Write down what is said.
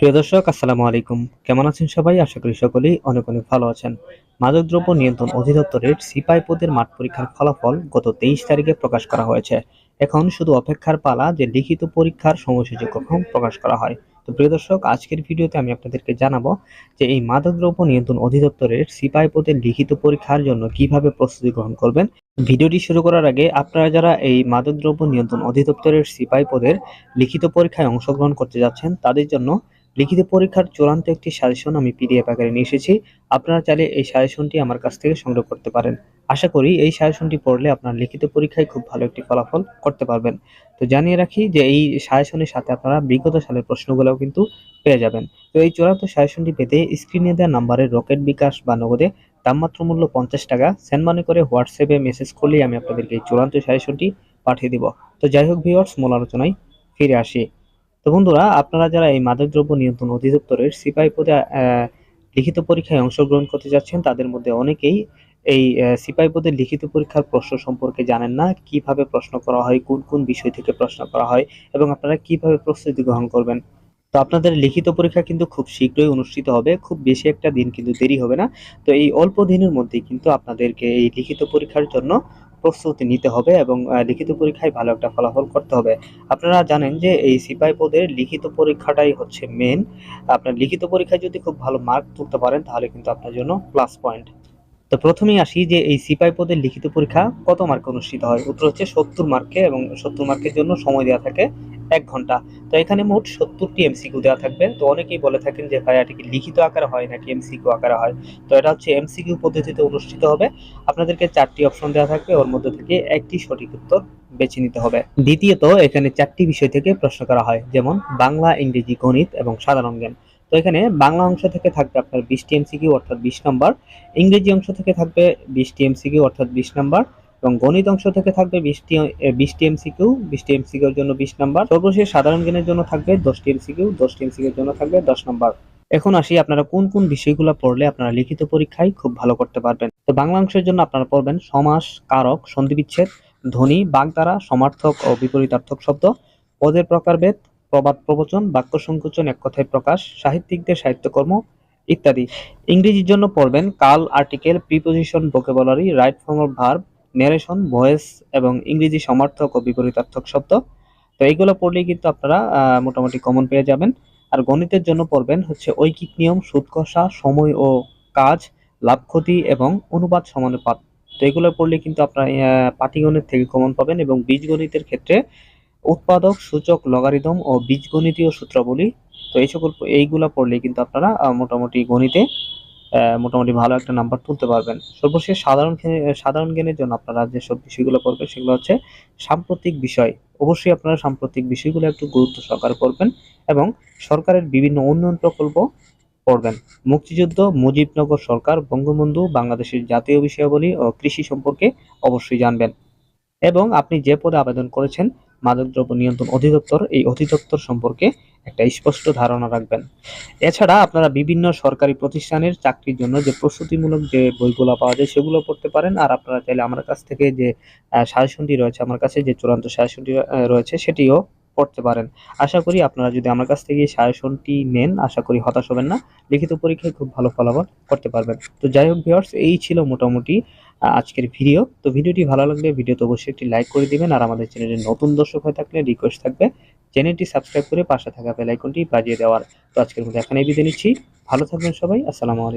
প্রিয় দর্শক, আসসালামু আলাইকুম। কেমন আছেন সবাই? আশা করি সকলেই অনেক অনেক ভালো আছেন। মাদকদ্রব্য নিয়ন্ত্রণ অধিদপ্তরের সিপাই পদের মাঠ পরীক্ষার ফলাফল গত তেইশ তারিখে প্রকাশ করা হয়েছে। এখন শুধু অপেক্ষার পালা যে লিখিত পরীক্ষার সময়সূচি কখন প্রকাশ করা হয়। তো প্রিয় দর্শক, আজকের ভিডিওতে আমি আপনাদেরকে জানাব যে এই মাদকদ্রব্য নিয়ন্ত্রণ অধিদপ্তরের সিপাই পদের লিখিত পরীক্ষার জন্য কীভাবে প্রস্তুতি গ্রহণ করবেন। ভিডিওটি শুরু করার আগে আপনারা যারা এই মাদকদ্রব্য নিয়ন্ত্রণ অধিদপ্তরের সিপাই পদের লিখিত পরীক্ষায় অংশগ্রহণ করতে যাচ্ছেন, তাদের জন্য লিখিত পরীক্ষার চূড়ান্ত একটি সাজেশন আমি পিডিএফ আকারে নিয়ে এসেছি। আপনারা চাইলে এই সাজেশনটি আমার কাছ থেকে সংগ্রহ করতে পারেন। আশা করি এই সাজেশনটি পড়লে আপনার লিখিত পরীক্ষায় খুব ভালো একটি ফলাফল করতে পারবেন। তো জানিয়ে রাখি যে এই সাজেশনের সাথে আপনারা বিগত সালের প্রশ্নগুলোও কিন্তু পেয়ে যাবেন। তো এই চূড়ান্ত সাজেশনটি পেতে স্ক্রিনে দেওয়া নাম্বারে রকেট বিকাশ বা নগদে দামমাত্র মূল্য পঞ্চাশ টাকা সেন্ড মানি করে হোয়াটসঅ্যাপে মেসেজ করলেই আমি আপনাদেরকে এই চূড়ান্ত সাজেশনটি পাঠিয়ে দিব। তো যাই হোক ভিওর্স মূল আলোচনায় ফিরে আসি। তো বন্ধুরা, আপনারা যারা এই মাদকদ্রব্য নিয়ন্ত্রণ অধিদপ্তরের সিপাহী পদে লিখিত পরীক্ষায় অংশগ্রহণ করতে যাচ্ছেন, তাদের মধ্যে অনেকেই এই সিপাহী পদের লিখিত পরীক্ষার প্রশ্ন সম্পর্কে জানেন না, কীভাবে প্রশ্ন করা হয়, কোন কোন বিষয় থেকে প্রশ্ন করা হয় এবং আপনারা কীভাবে প্রস্তুতি গ্রহণ করবেন। তো আপনাদের লিখিত পরীক্ষা কিন্তু খুব শীঘ্রই অনুষ্ঠিত হবে, খুব বেশি একটা দিন কিন্তু দেরি হবে না। তো এই অল্প দিনের মধ্যেই কিন্তু আপনাদেরকে এই লিখিত পরীক্ষার জন্য প্রস্তুতি নিতে হবে এবং লিখিত পরীক্ষায় ভালো একটা ফলাফল করতে হবে। আপনারা জানেন যে এই সিপাই পদের লিখিত পরীক্ষাটাই হচ্ছে মেন আপনার লিখিত পরীক্ষায় যদি খুব ভালো মার্ক তুলতে পারেন, তাহলে কিন্তু আপনার জন্য প্লাস পয়েন্ট তো প্রথমেই আসি যে এই সিপাই পদের লিখিত পরীক্ষা কত মার্কে অনুষ্ঠিত হয়? উত্তর হচ্ছে সত্তর মার্কে এবং সত্তর মার্কের জন্য সময় দেওয়া থাকে এক ঘণ্টা। তো এখানে মোট সত্তরটি এমসিকিউ দেওয়া থাকবে। তো অনেকেই বলে থাকেন যে ভাই কি লিখিত আকারে হয় নাকি এমসিকিউ আকারে হয়? তো এটা হচ্ছে এমসিকিউ পদ্ধতিতে অনুষ্ঠিত হবে। আপনাদেরকে চারটি অপশন দেওয়া থাকবে। ওর মধ্যে থেকে একটি সঠিক উত্তর বেছে নিতে হবে। দ্বিতীয়ত, এখানে চারটি বিষয় থেকে প্রশ্ন করা হয়। যেমন, বাংলা, ইংরেজি, গণিত এবং সাধারণ জ্ঞান। তো এখানে বাংলা অংশ থেকে থাকবে আপনার বিশটি এমসিকিউ অর্থাৎ বিশ নম্বর। ইংরেজি অংশ থেকে থাকবে বিশটি এমসিকিউ অর্থাৎ বিশ নম্বর। এবং গণিত অংশ থেকে থাকবে বিশটি বিশটি এমসিকিউ। বিশটি এমসিকিউর জন্য বিশ নাম্বার। সর্বশেষ সাধারণ জ্ঞানের জন্য থাকবে দশটি এমসিকিউ। দশটি এমসিকিউর জন্য থাকবে দশ নাম্বার। এখন আসি আপনারা কোন কোন বিষয়গুলো পড়লে আপনারা লিখিত পরীক্ষায় খুব ভালো করতে পারবেন। তো বাংলা অংশের জন্য আপনারা পড়বেন সমাস, কারক, সন্ধিবিচ্ছেদ, ধ্বনি, বাগধারা, সমার্থক ও বিপরীতার্থক শব্দ, পদের প্রকারভেদ প্রবাদ প্রবচন, বাক্য সংকোচন, এক কথায় প্রকাশ, সাহিত্যিকদের সাহিত্যকর্ম ইত্যাদি। ইংরেজির জন্য পড়বেন কাল article, preposition, vocabulary, right form of verb narration voice এবং ইংরেজি সমার্থক ও বিপরীতার্থক শব্দ। তো এইগুলো পড়লেই কিন্তু আপনারা মোটামুটি কমন পেয়ে যাবেন। আর গণিতের জন্য পড়বেন হচ্ছে ঐকিক নিয়ম সুদ কষা সময় ও কাজ, লাভ ক্ষতি এবং অনুপাত সমানুপাত। তো এগুলো পড়লে কিন্তু আপনারা পাটিগণিত থেকে কমন পাবেন এবং বীজগণিতের ক্ষেত্রে উৎপাদক, সূচক লগারিদম ও বীজগণিতীয় সূত্রাবলী। তো এই সকল, এইগুলা পড়লে কিন্তু আপনারা মোটামুটি গণিতে মোটামুটি ভালো একটা নাম্বার তুলতে পারবেন। সর্বশেষ সাধারণ সাধারণ জ্ঞানের জন্য আপনারা যেসব বিষয়গুলো পড়বেন, সেগুলো হচ্ছে সাম্প্রতিক বিষয়। অবশ্যই আপনারা সাম্প্রতিক বিষয়গুলো একটু গুরুত্ব সহকারে করবেন এবং সরকারের বিভিন্ন উন্নয়ন প্রকল্প পড়বেন। মুক্তিযুদ্ধ, মুজিবনগর সরকার, বঙ্গবন্ধু, বাংলাদেশের জাতীয় বিষয়াবলী ও কৃষি সম্পর্কে অবশ্যই জানবেন। এবং আপনি যে পদে আবেদন করেছেন মাদকদ্রব্য নিয়ন্ত্রণ অধিদপ্তর এই অধিদপ্তর সম্পর্কে একটা স্পষ্ট ধারণা রাখবেন। এছাড়া আপনারা বিভিন্ন সরকারি প্রতিষ্ঠানের চাকরির জন্য যে প্রস্তুতিমূলক যে বইগুলো পাওয়া যায় সেগুলো পড়তে পারেন। আর আপনারা চাইলে আমার কাছ থেকে যে সাজেশনটি রয়েছে, আমার কাছে যে চূড়ান্ত সাজেশনটি রয়েছে সেটিও পড়তে পারেন। আশা করি আপনারা যদি আমার কাছ থেকে সাজেশনটি নেন, আশা করি হতাশ হবেন না। লিখিত পরীক্ষায় খুব ভালো ফলাফল করতে পারবেন। তো যাই হোক ভিউয়ার্স, এই ছিল মোটামুটি আজকের ভিডিও তো ভিডিওটি ভালো লাগলে ভিডিওতে অবশ্যই একটি লাইক করে দিবেন আর আমাদের চ্যানেলে নতুন দর্শক হয়ে থাকলে রিকোয়েস্ট থাকবে। চ্যানেলটি সাবস্ক্রাইব করে পাশে থাকা বেলাইকনটি বাজিয়ে দেওয়ার। তো আজকের মধ্যে এখানেই বিদায় নিচ্ছি। ভালো থাকবেন সবাই। আসসালামু আলাইকুম।